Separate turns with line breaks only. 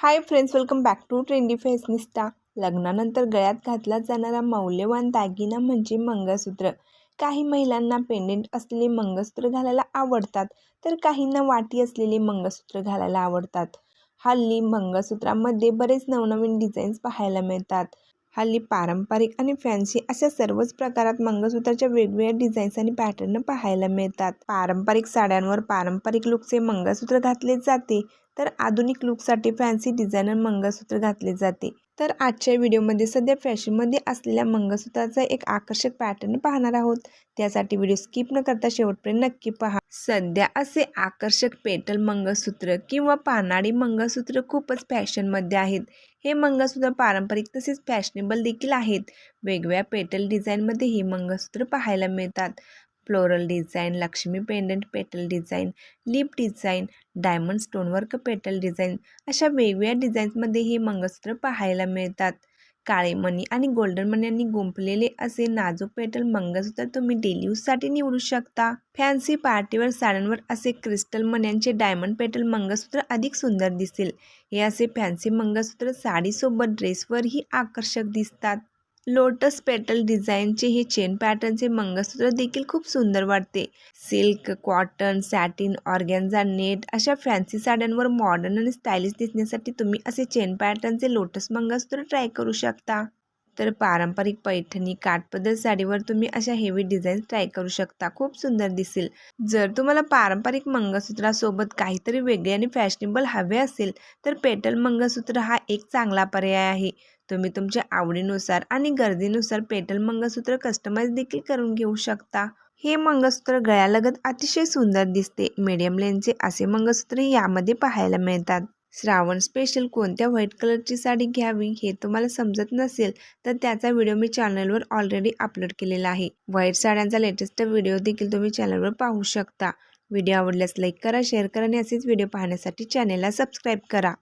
Hi friends welcome back to trendy fashionista लग्नानंतर गळ्यात घातला जाणारा मौल्यवान दागिना म्हणजे मंगळसूत्र. काही महिलांना पेंडेंट असलेले मंगळसूत्र घालायला आवडतात तर काहींना वाटी असलेले मंगळसूत्र घालायला आवडतात. हल्ली मंगळसूत्रामध्ये बरेच नवनवीन डिझाईन्स पाहायला मिळतात. हल्ली पारंपरिक आणि फॅन्सी अशा सर्वच प्रकारात मंगळसूत्राच्या वेगवेगळ्या डिझाईन्स आणि पॅटर्न पाहायला मिळतात. पारंपरिक साड्यांवर पारंपरिक लुकचे मंगळसूत्र घातले जाते तर आधुनिक लुकसाठी फॅन्सी डिझायनर मंगळसूत्र घातले जाते. तर आजच्या व्हिडिओमध्ये सध्या फॅशनमध्ये असलेल्या मंगळसूत्राचा एक आकर्षक पॅटर्न पाहणार आहोत. त्यासाठी व्हिडिओ स्किप न करता शेवटपर्यंत नक्की पहा. सध्या असे आकर्षक पेटल मंगळसूत्र किंवा पानाडी मंगळसूत्र खूपच फॅशनमध्ये आहेत. हे मंगळसूत्र पारंपरिक तसेच फॅशनेबल देखील आहेत. वेगवेगळ्या पेटल डिझाईनमध्ये ही मंगळसूत्र पाहायला मिळतात. Floral design Lakshmi pendant petal design lip design diamond stonework petal design अशा वेगवेगळ्या डिझाईन्समध्ये हे मंगळसूत्र पाहायला मिळतात. काळे मणी आणि गोल्डन मण्यांनी गुंफलेले असे नाजूक पेटल मंगळसूत्र तुम्ही डेली यूजसाठी निवडू शकता. फॅन्सी पार्टीवर साड्यांवर असे क्रिस्टल मण्यांचे डायमंड पेटल मंगळसूत्र अधिक सुंदर दिसेल. हे असे फॅन्सी मंगळसूत्र साडीसोबत ड्रेसवरही आकर्षक दिसतात. लोटस पेटल डिझाईनचे हे चेन पॅटर्नचे मंगळसूत्र देखील खूप सुंदर वाटते. Silk cotton satin organza net अशा फॅन्सी साड्यांवर मॉडर्न आणि स्टायलिश दिसण्यासाठी तुम्ही असे चेन पॅटर्नचे लोटस मंगळसूत्र ट्राय करू शकता. तर पारंपरिक पैठणी काठपदर साडीवर तुम्ही अशा हेवी डिझाईन्स ट्राय करू शकता. खूप सुंदर दिसेल. जर तुम्हाला पारंपरिक मंगळसूत्रासोबत काहीतरी वेगळे आणि फॅशनेबल हवे असेल तर पेटल मंगळसूत्र हा एक चांगला पर्याय आहे. तुम्ही तुमच्या आवडीनुसार आणि गर्दीनुसार पेटल मंगळसूत्र कस्टमाइज देखील करून घेऊ शकता. हे मंगळसूत्र गळ्यालगत अतिशय सुंदर दिसते. मीडियम लेनचे असे मंगळसूत्र यामध्ये पाहायला मिळतात. श्रावण स्पेशल कोणत्या व्हाईट कलरची साडी घ्यावी हे तुम्हाला समजत नसेल तर त्याचा व्हिडिओ मी चॅनलवर ऑलरेडी अपलोड केलेला आहे. व्हाईट साड्यांचा लेटेस्ट व्हिडिओ देखील तुम्ही चॅनलवर पाहू शकता. व्हिडिओ आवडल्यास लाईक करा शेअर करा आणि असेच व्हिडिओ पाहण्यासाठी चॅनेलला सबस्क्राईब करा.